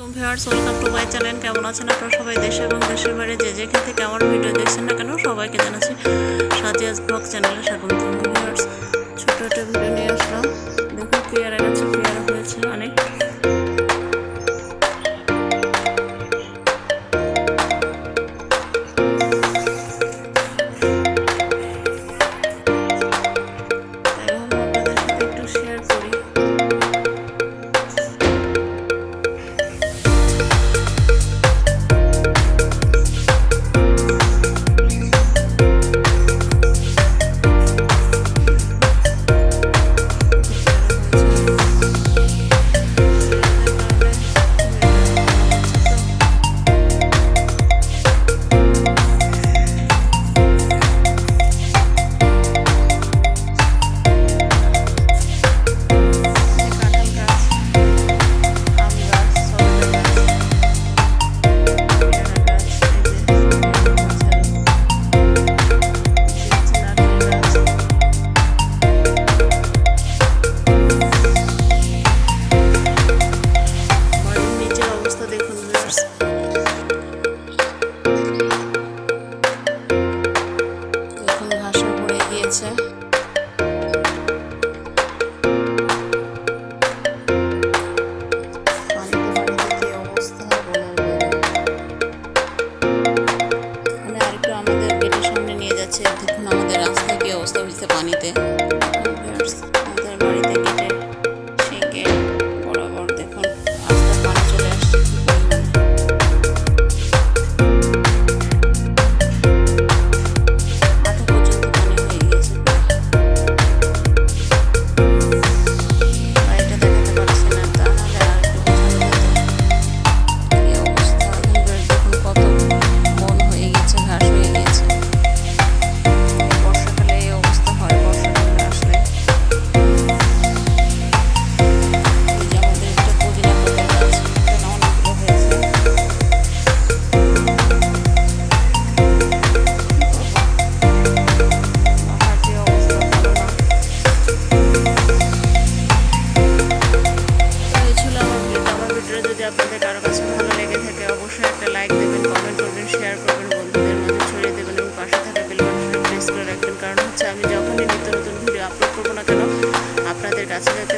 আলাইকুম viewers, welcome to my channel. কেমন আছেন আপনারা সবাই দেশে এবং দেশের বাইরে যে যেখান থেকে আমার ভিডিও দেখছেন না কেন, সবাইকে জানাচ্ছি সাজিয়াজ ব্লগ চ্যানেলে স্বাগত এখন ঘাসা পড়ে গিয়েছে। দেখুন আমাদের রাস্তা কি অবস্থা হয়েছে পানিতে। আমাদের বাড়িতে করব না কেন? আপনাদের কাছে যাতে